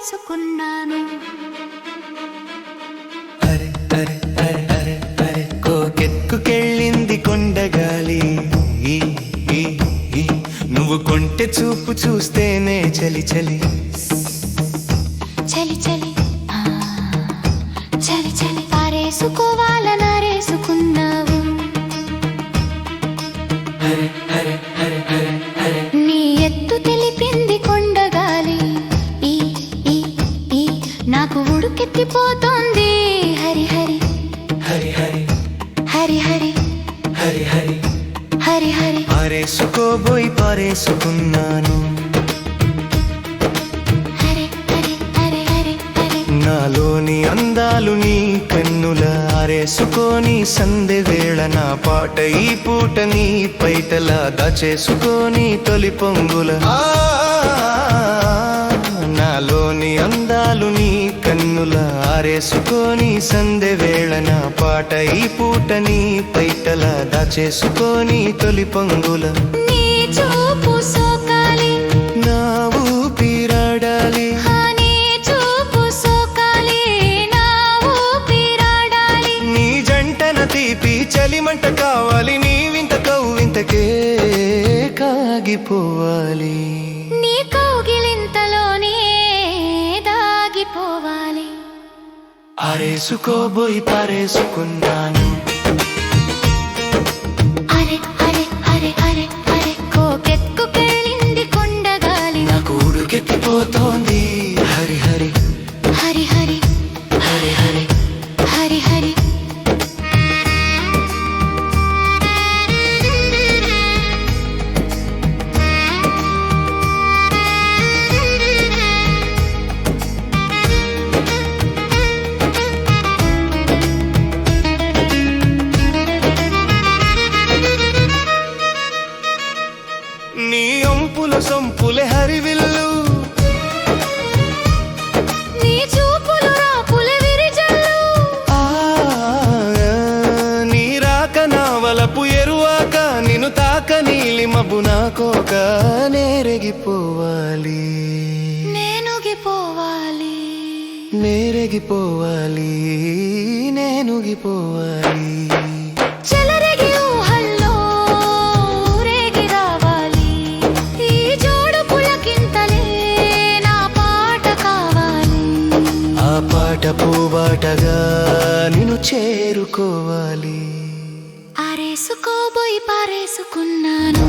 పారేసుకున్నాను అరే అరే అరే అరే అరే కోకెత్తుకెళ్ళింది కొండగాలి. నువ్వు కొంటె చూపు చూస్తేనే చలి చలి. చలి చలి చలి చలి. పారేసుకోవాలనారేసుకున్నావు నాకు ఉడుకెత్తిపోతోంది హరి. హరి హరి. హరి హరి. హరి హరి. హరి హరి. హరి పారేసుకోబోయి పారేసుకున్నాను హరి హరి హరి హరి నాలోని అందాలు నీ కన్నుల ఆరేసుకొని వేళ నా పాట ఈ పూట నీ పైటల దాచేసుకొని తొలి పొంగుల. నాలోని కన్నుల ఆరేసుకొని సందె వేళ నా పాట ఈ పూట నీ పైటల దాచేసుకొని తొలి పొంగుల. నీ చూపు సోకాలి. నా ఊపిరాడాలి నీ చూపు సోకాలి. నా ఊపిరాడాలి నీ జంటన తీపి చలిమంట కావాలి. నీ వింత కవ్వింతకే కాగిపోవాలి. నీ కౌగిలింతలోనే దాగిపోవాలి. ఆరేసుకోబోయి పారేసుకున్నాను. ఒంపుల సొంపులే హరివిల్లు. నీ చూపులు రాపుల విరిజల్లు. ఆ, నీ రాక నావలపు ఎరువాక నిన్ను తాక నీలి మబ్బు నాకోక నేరెగిపోవాలి. నేనుగిపోవాలి. నేరెగిపోవాలి నేనుగిపోవాలి. పూబాటగా నిన్ను చేరుకోవాలి. ఆరేసుకోబోయి పారేసుకున్నాను.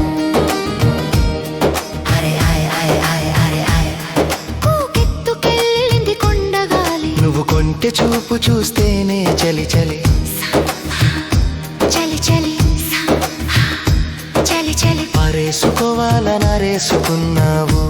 నువ్వు కొంటె చూపు చూస్తేనే చలి చలి. చలి చలి చలి చలి. పారేసుకోవాలనరేసుకున్నావు